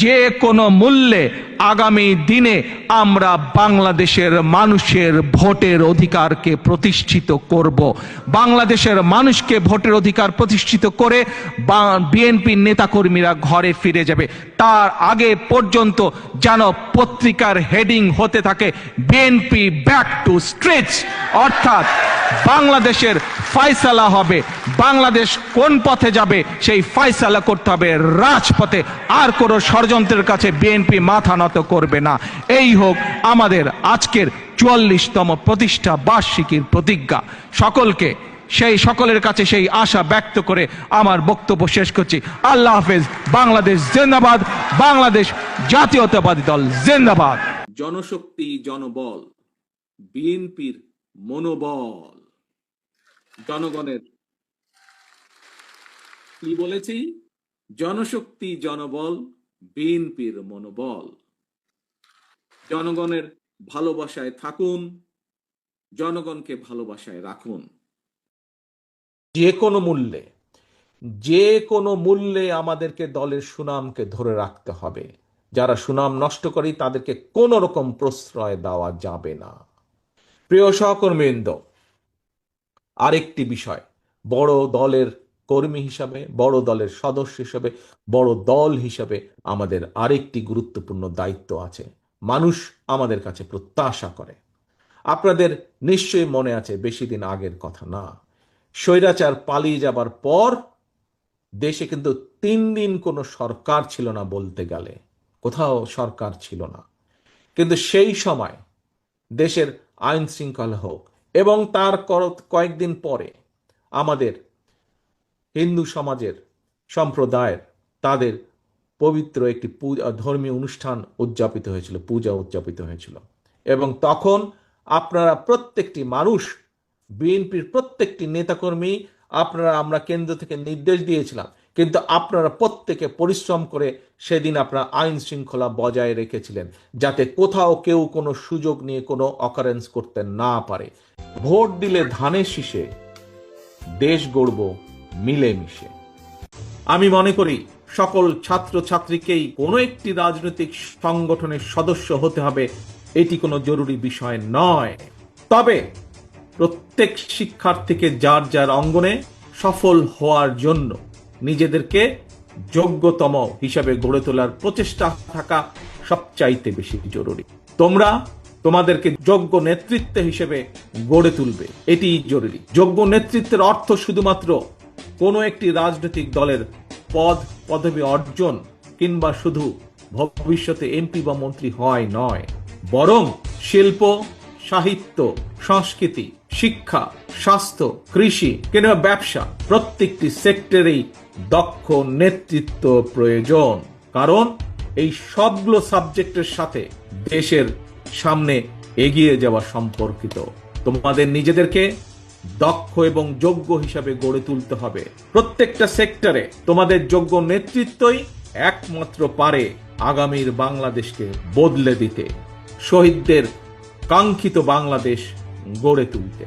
যে কোনো মূল্যে আগামী দিনে আমরা বাংলাদেশের মানুষের ভোটের অধিকারকে প্রতিষ্ঠিত করব। বাংলাদেশের মানুষকে ভোটের অধিকার প্রতিষ্ঠিত করে বিএনপির নেতাকর্মীরা ঘরে ফিরে যাবে। তার আগে পর্যন্ত যেন পত্রিকার হেডিং হতে থাকে। বিএনপি ব্যাক টু স্ট্রিটস, অর্থাৎ বাংলাদেশের ফয়সালা হবে। বাংলাদেশ কোন পথে যাবে, সেই ফয়সালা করতে হবে রাজপথে। আর কোনো ষড়যন্ত্রের কাছে বিএনপি মাথা নত করবে না। এই হোক আমাদের আজকের চুয়াল্লিশতম প্রতিষ্ঠা বার্ষিকীর প্রতিজ্ঞা। সকলকে, সেই সকলের কাছে সেই আশা ব্যক্ত করে আমার বক্তব্য শেষ করছি। আল্লাহ হাফেজ। বাংলাদেশ জিন্দাবাদ। বাংলাদেশ জাতীয়তাবাদী দল জিন্দাবাদ। জনশক্তি জনবল, বিএনপির মনোবল। জনগণের। কি বলেছি? জনশক্তি, জনবল, বিএনপির মনোবল। জনগণের ভালোবাসায় থাকুন, জনগণকে ভালোবাসায় রাখুন। যে কোনো মূল্যে, যে কোনো মূল্যে আমাদেরকে দলের সুনামকে ধরে রাখতে হবে। যারা সুনাম নষ্ট করে, তাদেরকে কোনো রকম প্রশ্রয় দেওয়া যাবে না। প্রিয় সহকর্মীবৃন্দ আরেকটি বিষয়, বড় দলের কর্মী হিসাবে, বড় দলের সদস্য হিসাবে, বড় দল হিসাবে আমাদের আরেকটি গুরুত্বপূর্ণ দায়িত্ব আছে। মানুষ আমাদের কাছে প্রত্যাশা করে। আপনাদের নিশ্চয়ই মনে আছে বেশি দিন আগের কথা না। স্বৈরাচার পালিয়ে যাবার পর দেশে কিন্তু তিন দিন কোনো সরকার ছিল না বলতে গেলে। কোথাও সরকার ছিল না। কিন্তু সেই সময় দেশের আইন শৃঙ্খলা হোক এবং তার কয়েকদিন পরে আমাদের হিন্দু সমাজের সম্প্রদায়ের তাদের পবিত্র একটি পূজা ধর্মীয় অনুষ্ঠান উদযাপিত হয়েছিল, পূজা উদযাপিত হয়েছিল। এবং তখন আপনারা প্রত্যেকটি মানুষ, বিএনপির প্রত্যেকটি নেতাকর্মী, আপনারা, আমরা কেন্দ্র থেকে নির্দেশ দিয়েছিলাম কিন্তু আপনারা প্রত্যেকে পরিশ্রম করে সেদিন আপনারা আইন শৃঙ্খলা বজায় রেখেছিলেন, যাতে কোথাও কেউ কোনো সুযোগ নিয়ে কোনো অকারেন্স করতে না পারে। ভোট দিলে ধানের শীষে, দেশ গড়ব মিলেমিশে আমি মনে করি, সকল ছাত্র ছাত্রীকেই কোনো একটি রাজনৈতিক সংগঠনের সদস্য হতে হবে, এটি কোনো জরুরি বিষয় নয়। তবে প্রত্যেক শিক্ষার্থীকে যার যার অঙ্গনে সফল হওয়ার জন্য নিজেদেরকে যোগ্যতম হিসাবে গড়ে তোলার প্রচেষ্টা থাকা সবচাইতে বেশি জরুরি। তোমরা তোমাদেরকে যোগ্য নেতৃত্ব হিসেবে গড়ে তুলবে। এটি জরুরি। যোগ্য নেতৃত্বের অর্থ শুধুমাত্র কোনো একটি রাজনৈতিক দলের পদ, পদবি অর্জন কিংবা শুধু ভবিষ্যতে এমপি বা মন্ত্রী হয় নয়। বরং শিল্প সাহিত্য, সংস্কৃতি, শিক্ষা, স্বাস্থ্য, কৃষি কিংবা ব্যবসা প্রত্যেকটি সেক্টরেই দক্ষ নেতৃত্ব প্রয়োজন। কারণ এই সবগুলো সাবজেক্টের সাথে দেশের সামনে এগিয়ে যাওয়া সম্পর্কিত। তোমাদের নিজেদেরকে দক্ষ এবং যোগ্য হিসাবে গড়ে তুলতে হবে। প্রত্যেকটা সেক্টরে তোমাদের যোগ্য নেতৃত্বই একমাত্র পারে আগামীর বাংলাদেশকে বদলে দিতে। শহীদদের কাঙ্ক্ষিত বাংলাদেশ গড়ে তুলতে।